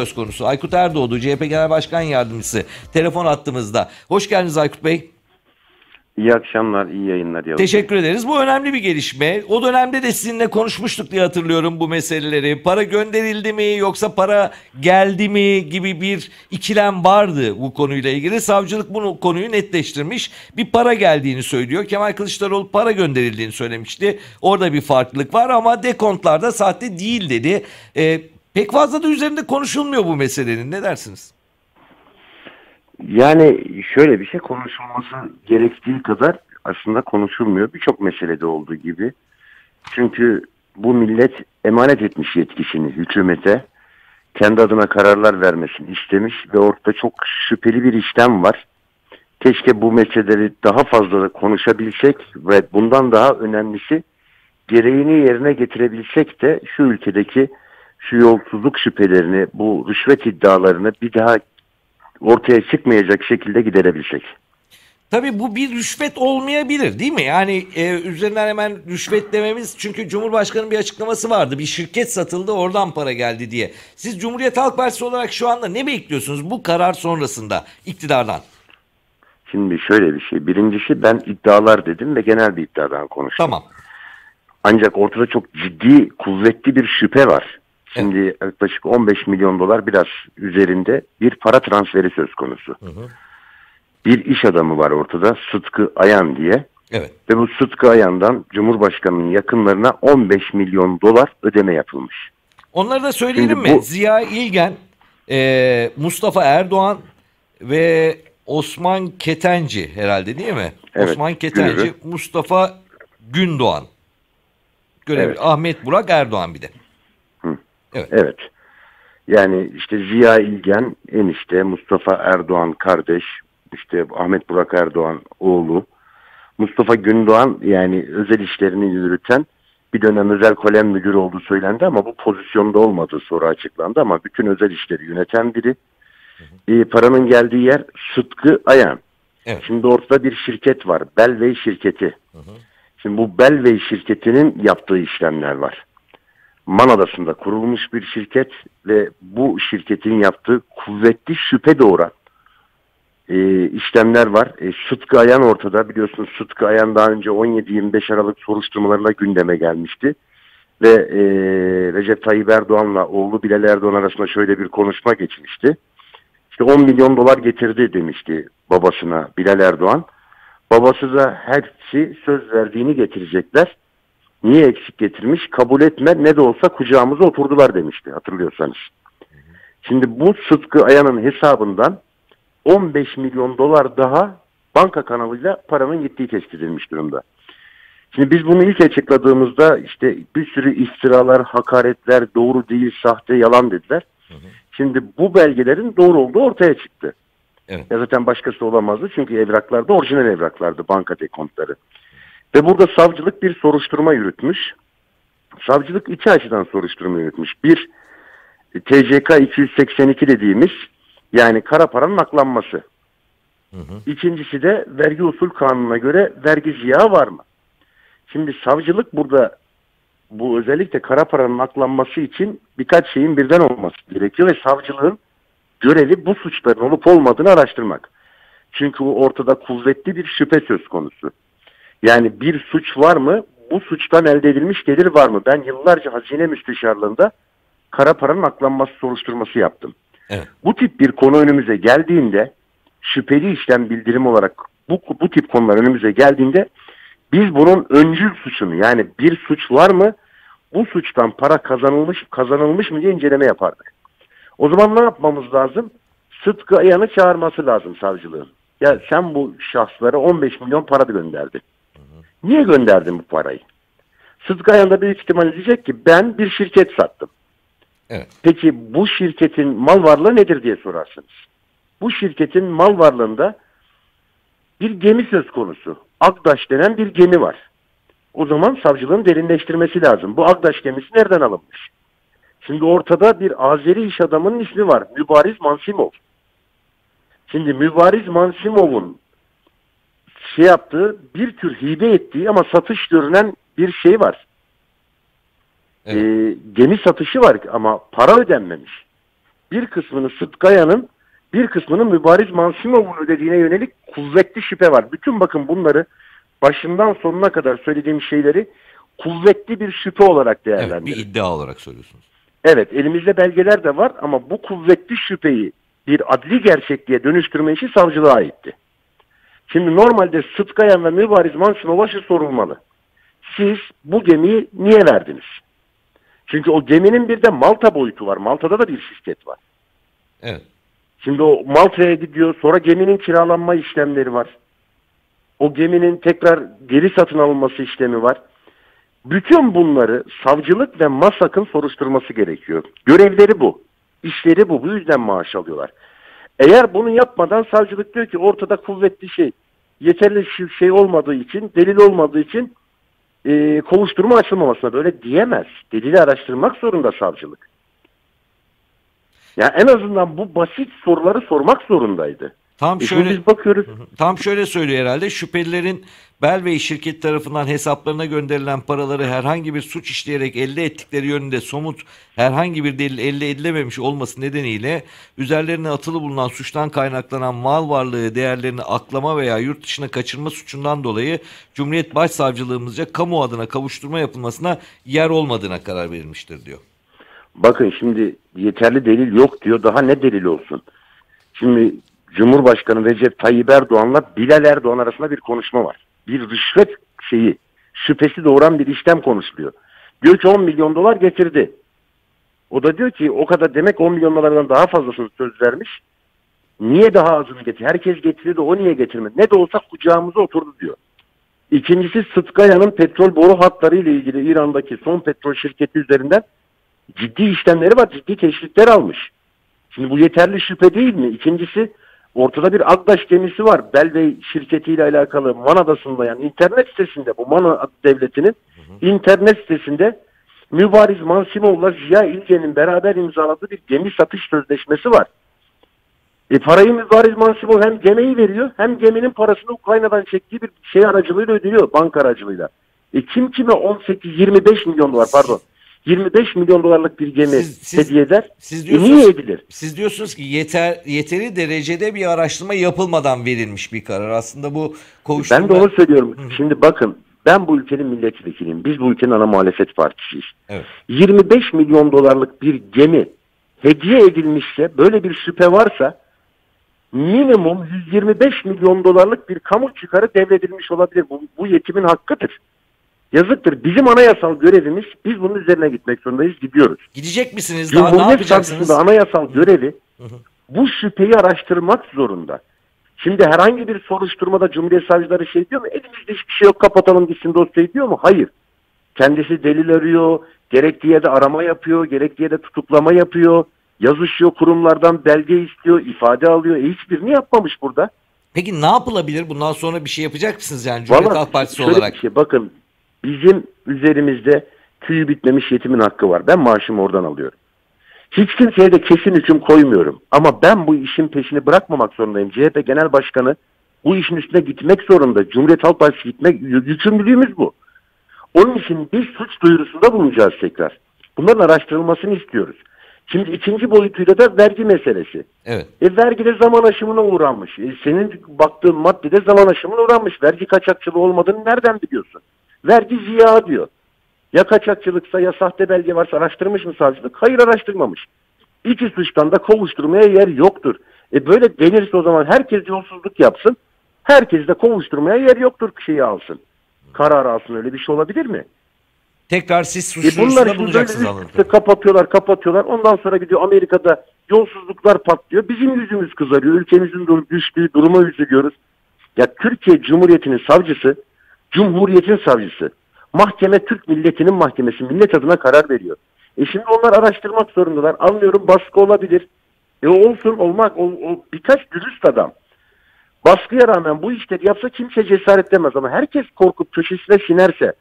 söz konusu. Aykut Erdoğdu, CHP Genel Başkan Yardımcısı. Telefon attığımızda. Hoş geldiniz Aykut Bey. İyi akşamlar, iyi yayınlar. Yavuz. Teşekkür ederiz. Bu önemli bir gelişme. O dönemde de sizinle konuşmuştuk diye hatırlıyorum bu meseleleri. Para gönderildi mi yoksa para geldi mi gibi bir ikilem vardı bu konuyla ilgili. Savcılık bunu konuyu netleştirmiş. Bir para geldiğini söylüyor. Kemal Kılıçdaroğlu para gönderildiğini söylemişti. Orada bir farklılık var ama dekontlarda sahte değil dedi. Ee, pek fazla da üzerinde konuşulmuyor bu meselenin. Ne dersiniz? Yani şöyle bir şey konuşulması gerektiği kadar aslında konuşulmuyor. Birçok meselede olduğu gibi. Çünkü bu millet emanet etmiş yetkisini hükümete. Kendi adına kararlar vermesini istemiş ve ortada çok şüpheli bir işlem var. Keşke bu meseleleri daha fazla da konuşabilsek ve bundan daha önemlisi gereğini yerine getirebilsek de şu ülkedeki şu yolsuzluk şüphelerini, bu rüşvet iddialarını bir daha ortaya çıkmayacak şekilde giderebilsek. Tabii bu bir rüşvet olmayabilir değil mi? Yani e, üzerinden hemen rüşvet dememiz çünkü Cumhurbaşkanı'nın bir açıklaması vardı. Bir şirket satıldı oradan para geldi diye. Siz Cumhuriyet Halk Partisi olarak şu anda ne bekliyorsunuz bu karar sonrasında iktidardan? Şimdi şöyle bir şey. Birincisi ben iddialar dedim ve genel bir iddiadan konuştum. Tamam. Ancak ortada çok ciddi, kuvvetli bir şüphe var. Şimdi yaklaşık 15 milyon dolar biraz üzerinde bir para transferi söz konusu. Hı hı. Bir iş adamı var ortada Sıtkı Ayan diye. Evet. Ve bu Sıtkı Ayan'dan Cumhurbaşkanı'nın yakınlarına 15 milyon dolar ödeme yapılmış. Onları da söyleyelim Şimdi mi? bu- Ziya İlgen, e, Mustafa Erdoğan ve Osman Ketenci herhalde değil mi? Evet, Osman Ketenci, Günürü. Mustafa Gündoğan. Görev Evet. Ahmet Burak Erdoğan bir de. Hı. Evet. Evet. Yani işte Ziya İlgen enişte, Mustafa Erdoğan kardeş, işte Ahmet Burak Erdoğan oğlu, Mustafa Gündoğan yani özel işlerini yürüten bir dönem özel kalem müdürü olduğu söylendi ama bu pozisyonda olmadığı sonra açıklandı ama bütün özel işleri yöneten biri. Ee, paranın geldiği yer Sıtkı Ayan. Evet. Şimdi ortada bir şirket var. Belvey şirketi. Şimdi bu Belvey şirketinin yaptığı işlemler var. Man Adası'nda kurulmuş bir şirket ve bu şirketin yaptığı kuvvetli şüphe doğuran e, işlemler var. E, Sıtkı Ayan ortada. Biliyorsunuz Sıtkı Ayan daha önce 17-25 Aralık soruşturmalarına gündeme gelmişti. Ve e, Recep Tayyip Erdoğan'la oğlu Bilal Erdoğan arasında şöyle bir konuşma geçmişti. İşte 10 milyon dolar getirdi demişti babasına Bilal Erdoğan. Babası da hepsi söz verdiğini getirecekler. Niye eksik getirmiş? Kabul etme ne de olsa kucağımıza oturdular demişti hatırlıyorsanız. Şimdi bu Sıtkı Ayan'ın hesabından 15 milyon dolar daha banka kanalıyla paranın gittiği tespit edilmiş durumda. Şimdi biz bunu ilk açıkladığımızda işte bir sürü iftiralar, hakaretler, doğru değil, sahte, yalan dediler. Şimdi bu belgelerin doğru olduğu ortaya çıktı. Evet. Ya zaten başkası olamazdı çünkü evraklarda orijinal evraklardı banka dekontları. Ve burada savcılık bir soruşturma yürütmüş. Savcılık iki açıdan soruşturma yürütmüş. Bir, TCK 282 dediğimiz yani kara paranın aklanması. İkincisi de vergi usul kanununa göre vergi ziyağı var mı? Şimdi savcılık burada bu özellikle kara paranın aklanması için birkaç şeyin birden olması gerekiyor ve savcılığın görevi bu suçların olup olmadığını araştırmak. Çünkü bu ortada kuvvetli bir şüphe söz konusu. Yani bir suç var mı? Bu suçtan elde edilmiş gelir var mı? Ben yıllarca hazine müsteşarlığında kara paranın aklanması soruşturması yaptım. Evet. Bu tip bir konu önümüze geldiğinde şüpheli işlem bildirim olarak bu, bu tip konular önümüze geldiğinde biz bunun öncül suçunu yani bir suç var mı bu suçtan para kazanılmış kazanılmış mı diye inceleme yapardık. O zaman ne yapmamız lazım? Sıtkı Ayan'ı çağırması lazım savcılığın. Ya sen bu şahslara 15 milyon para gönderdin. Niye gönderdin bu parayı? Sıtkı Ayan da büyük ihtimal diyecek ki ben bir şirket sattım. Evet. Peki bu şirketin mal varlığı nedir diye sorarsınız. Bu şirketin mal varlığında bir gemi söz konusu. Akdaş denen bir gemi var. O zaman savcılığın derinleştirmesi lazım. Bu Akdaş gemisi nereden alınmış? Şimdi ortada bir Azeri iş adamının ismi var. Mübariz Mansimov. Şimdi Mübariz Mansimov'un şey yaptığı bir tür hibe ettiği ama satış görünen bir şey var. Evet. Ee, gemi satışı var ama para ödenmemiş. bir kısmının Sıtkaya'nın bir kısmının Mübariz Mansimov'un ödediğine yönelik kuvvetli şüphe var. Bütün bakın bunları başından sonuna kadar söylediğim şeyleri kuvvetli bir şüphe olarak Evet, değerlendirin. bir iddia olarak söylüyorsunuz. Evet elimizde belgeler de var ama bu kuvvetli şüpheyi bir adli gerçekliğe dönüştürme işi savcılığa aitti. Şimdi normalde Sıtkayan ve Mübariz Mansimov'a sorulmalı. Siz bu gemiyi niye verdiniz? Çünkü o geminin bir de Malta boyutu var. Malta'da da bir şirket var. Evet. Şimdi o Malta'ya gidiyor. Sonra geminin kiralanma işlemleri var. O geminin tekrar geri satın alınması işlemi var. Bütün bunları savcılık ve MASAK'ın soruşturması gerekiyor. Görevleri bu. İşleri bu. Bu yüzden maaş alıyorlar. Eğer bunu yapmadan savcılık diyor ki ortada kuvvetli şey, yeterli şey- olmadığı için, delil olmadığı için e, kovuşturma açılmamasına böyle diyemez. Delili araştırmak zorunda savcılık. Ya en azından bu basit soruları sormak zorundaydı. Tam E şöyle biz bakıyoruz. tam şöyle söylüyor herhalde. Şüphelilerin Belvey şirket tarafından hesaplarına gönderilen paraları herhangi bir suç işleyerek elde ettikleri yönünde somut herhangi bir delil elde edilememiş olması nedeniyle üzerlerine atılı bulunan suçtan kaynaklanan mal varlığı değerlerini aklama veya yurt dışına kaçırma suçundan dolayı Cumhuriyet Başsavcılığımızca kamu adına kavuşturma yapılmasına yer olmadığına karar verilmiştir diyor. Bakın şimdi yeterli delil yok diyor. Daha ne delil olsun? Şimdi Cumhurbaşkanı Recep Tayyip Erdoğan'la Bilal Erdoğan arasında bir konuşma var. Bir rüşvet şeyi, şüphesi doğuran bir işlem konuşuluyor. Diyor ki 10 milyon dolar getirdi. O da diyor ki o kadar demek 10 milyon dolardan daha fazlasını söz vermiş. Niye daha azını getir? Herkes getiriyordu o niye getirmedi? Ne de olsa kucağımıza oturdu diyor. İkincisi Sıtkaya'nın petrol boru hatları ile ilgili İran'daki son petrol şirketi üzerinden ciddi işlemleri var, ciddi teşvikler almış. Şimdi bu yeterli şüphe değil mi? İkincisi ortada bir Akdaş gemisi var. Belvey şirketiyle alakalı Man Adası'nda yani internet sitesinde bu Man devletinin internet sitesinde Mübariz Mansimov'la Ziya İlgen'in beraber imzaladığı bir gemi satış sözleşmesi var. E parayı Mübariz Mansimov hem gemiyi veriyor hem geminin parasını Ukrayna'dan çektiği bir şey aracılığıyla ödüyor banka aracılığıyla. E kim kime 18-25 milyon dolar pardon 25 milyon dolarlık bir gemi Siz- siz- hediye eder. siz E niye edilir? Siz diyorsunuz ki yeter yeteri derecede bir araştırma yapılmadan verilmiş bir karar. Aslında bu kovuşturma... Ben de onu söylüyorum. Şimdi bakın ben bu ülkenin milletvekiliyim. Biz bu ülkenin ana muhalefet partisiyiz. Evet. 25 milyon dolarlık bir gemi hediye edilmişse böyle bir şüphe varsa minimum 125 milyon dolarlık bir kamu çıkarı devredilmiş olabilir. Bu, bu yetimin hakkıdır. Yazıktır. Bizim anayasal görevimiz biz bunun üzerine gitmek zorundayız. Gidiyoruz. Gidecek misiniz? Daha ne Cumhuriyet yapacaksınız? Savcısı'nda anayasal görevi bu şüpheyi araştırmak zorunda. Şimdi herhangi bir soruşturmada Cumhuriyet Savcıları şey diyor mu? Elimizde hiçbir şey yok kapatalım gitsin dosyayı diyor mu? Hayır. Kendisi delil arıyor, gerektiği yerde arama yapıyor, gerektiği yerde tutuklama yapıyor, yazışıyor kurumlardan belge istiyor, ifade alıyor. E hiçbirini yapmamış burada. Peki ne yapılabilir? Bundan sonra bir şey yapacak mısınız yani Cumhuriyet Vallahi Halk Partisi şöyle olarak? bir şey, bakın bizim üzerimizde tüyü bitmemiş yetimin hakkı var. Ben maaşımı oradan alıyorum. Hiç kimseye de kesin hüküm koymuyorum. Ama ben bu işin peşini bırakmamak zorundayım. CHP Genel Başkanı bu işin üstüne gitmek zorunda. Cumhuriyet Halk Partisi gitmek yükümlülüğümüz bu. Onun için biz suç duyurusunda bulunacağız tekrar. Bunların araştırılmasını istiyoruz. Şimdi ikinci boyutuyla da vergi meselesi. Evet. E vergide zaman aşımına uğranmış. E, senin baktığın maddede zaman aşımına uğranmış. Vergi kaçakçılığı olmadığını nereden biliyorsun? Vergi ziya diyor. Ya kaçakçılıksa ya sahte belge varsa araştırmış mı savcılık? Hayır araştırmamış. İki suçtan da kovuşturmaya yer yoktur. E böyle denirse o zaman herkes yolsuzluk yapsın. Herkes de kovuşturmaya yer yoktur şeyi alsın. Karar alsın öyle bir şey olabilir mi? Tekrar siz suç E üste kadarıyla. kapatıyorlar kapatıyorlar. Ondan sonra gidiyor Amerika'da yolsuzluklar patlıyor. Bizim yüzümüz kızarıyor. Ülkemizin düştüğü duruma üzülüyoruz. Ya Türkiye Cumhuriyeti'nin savcısı, Cumhuriyet'in savcısı. Mahkeme Türk milletinin mahkemesi. Millet adına karar veriyor. E şimdi onlar araştırmak zorundalar. Anlıyorum baskı olabilir. E olsun olmak. O, o birkaç dürüst adam. Baskıya rağmen bu işleri yapsa kimse cesaretlemez ama herkes korkup köşesine sinerse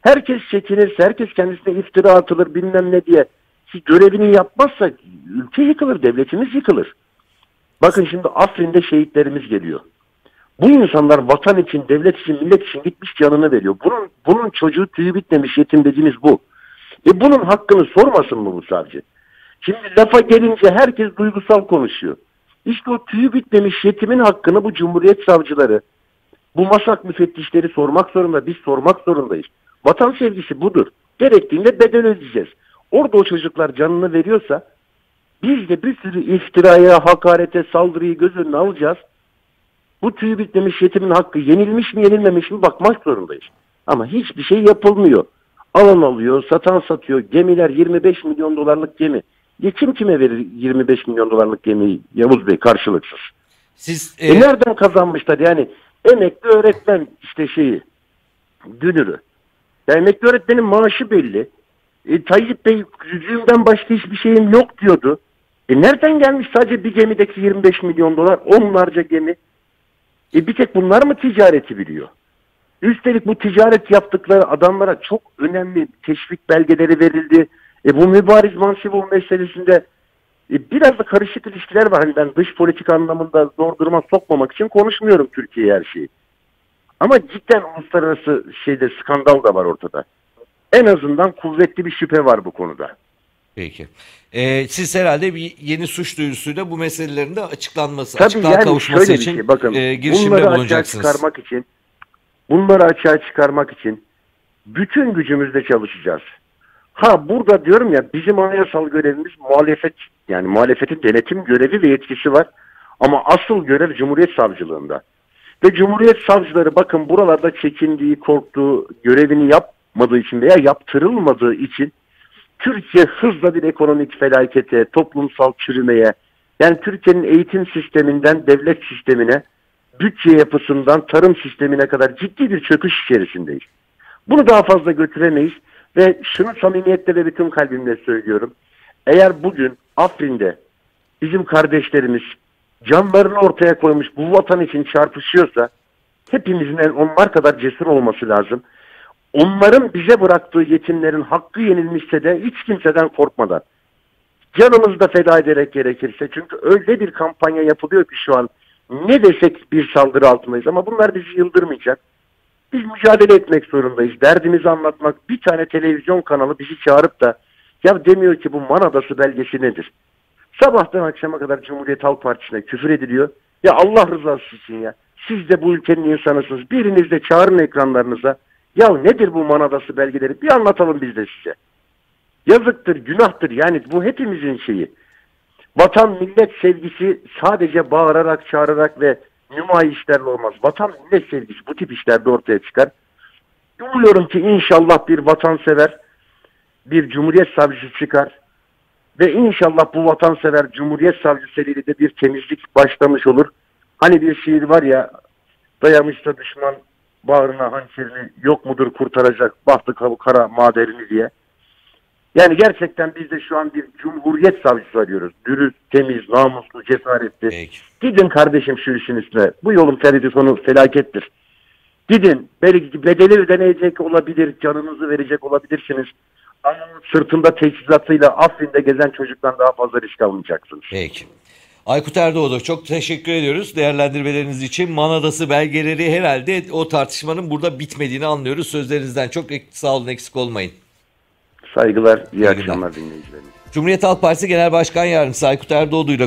herkes çekinirse, herkes kendisine iftira atılır bilmem ne diye görevini yapmazsa ülke yıkılır, devletimiz yıkılır. Bakın şimdi Afrin'de şehitlerimiz geliyor. Bu insanlar vatan için, devlet için, millet için gitmiş canını veriyor. Bunun, bunun çocuğu tüyü bitmemiş yetim dediğimiz bu. E bunun hakkını sormasın mı bu savcı? Şimdi lafa gelince herkes duygusal konuşuyor. İşte o tüyü bitmemiş yetimin hakkını bu Cumhuriyet savcıları, bu masak müfettişleri sormak zorunda. Biz sormak zorundayız. Vatan sevgisi budur. Gerektiğinde bedel ödeyeceğiz. Orada o çocuklar canını veriyorsa biz de bir sürü iftiraya, hakarete, saldırıyı göz önüne alacağız. Bu tüyü bitmemiş yetimin hakkı yenilmiş mi yenilmemiş mi bakmak zorundayız. Ama hiçbir şey yapılmıyor. Alan alıyor, satan satıyor. Gemiler 25 milyon dolarlık gemi. Ya kim kime verir 25 milyon dolarlık gemiyi Yavuz Bey karşılıksız? Siz E, e, nereden kazanmışlar yani emekli öğretmen işte şeyi dünürü. Ya emekli öğretmenin maaşı belli. E, Tayyip Bey yüzüğümden başka hiçbir şeyim yok diyordu. E nereden gelmiş sadece bir gemideki 25 milyon dolar onlarca gemi. E bir tek bunlar mı ticareti biliyor? Üstelik bu ticaret yaptıkları adamlara çok önemli teşvik belgeleri verildi. E bu mübariz mansibul meselesinde e, biraz da karışık ilişkiler var. Hani ben dış politika anlamında zor duruma sokmamak için konuşmuyorum Türkiye her şeyi. Ama cidden uluslararası şeyde skandal da var ortada. En azından kuvvetli bir şüphe var bu konuda. Peki. E, siz herhalde bir yeni suç duyurusuyla bu meselelerin de açıklanması, Tabii açıklığa yani kavuşması için şey bakın e, girişimde bunları açığa bulunacaksınız. çıkarmak için bunları açığa çıkarmak için bütün gücümüzle çalışacağız. Ha burada diyorum ya bizim anayasal görevimiz muhalefet yani muhalefetin denetim görevi ve yetkisi var. Ama asıl görev Cumhuriyet Savcılığında. Ve Cumhuriyet Savcıları bakın buralarda çekindiği, korktuğu, görevini yapmadığı için veya yaptırılmadığı için Türkiye hızla bir ekonomik felakete, toplumsal çürümeye, yani Türkiye'nin eğitim sisteminden devlet sistemine, bütçe yapısından tarım sistemine kadar ciddi bir çöküş içerisindeyiz. Bunu daha fazla götüremeyiz ve şunu samimiyetle ve bütün kalbimle söylüyorum. Eğer bugün Afrin'de bizim kardeşlerimiz canlarını ortaya koymuş bu vatan için çarpışıyorsa hepimizin onlar kadar cesur olması lazım. Onların bize bıraktığı yetimlerin hakkı yenilmişse de hiç kimseden korkmadan canımızı da feda ederek gerekirse çünkü öyle bir kampanya yapılıyor ki şu an ne desek bir saldırı altındayız ama bunlar bizi yıldırmayacak. Biz mücadele etmek zorundayız. Derdimizi anlatmak. Bir tane televizyon kanalı bizi çağırıp da ya demiyor ki bu Man Adası belgesi nedir? Sabahtan akşama kadar Cumhuriyet Halk Partisi'ne küfür ediliyor. Ya Allah rızası için ya. Siz de bu ülkenin insanısınız. Biriniz de çağırın ekranlarınıza. Ya nedir bu Man Adası belgeleri? Bir anlatalım biz de size. Yazıktır, günahtır. Yani bu hepimizin şeyi. Vatan millet sevgisi sadece bağırarak, çağırarak ve nümayişlerle olmaz. Vatan millet sevgisi bu tip işlerde ortaya çıkar. Umuyorum ki inşallah bir vatansever, bir cumhuriyet savcısı çıkar. Ve inşallah bu vatansever cumhuriyet savcısı eliyle de bir temizlik başlamış olur. Hani bir şiir var ya, dayamışsa düşman bağrına hançerini yok mudur kurtaracak bahtı kara maderini diye. Yani gerçekten biz de şu an bir cumhuriyet savcısı arıyoruz. Dürüst, temiz, namuslu, cesaretli. Peki. Gidin kardeşim şu işin üstüne. Bu yolun feridi sonu felakettir. Gidin. Belki bedeli ödenecek olabilir, canınızı verecek olabilirsiniz. Ama sırtında teçhizatıyla Afrin'de gezen çocuktan daha fazla risk almayacaksınız. Peki. Aykut Erdoğdu çok teşekkür ediyoruz değerlendirmeleriniz için. Manadası belgeleri herhalde o tartışmanın burada bitmediğini anlıyoruz. Sözlerinizden çok sağ olun eksik olmayın. Saygılar, iyi, günler. akşamlar dinleyicilerimiz. Cumhuriyet Halk Partisi Genel Başkan Yardımcısı Aykut Erdoğdu ile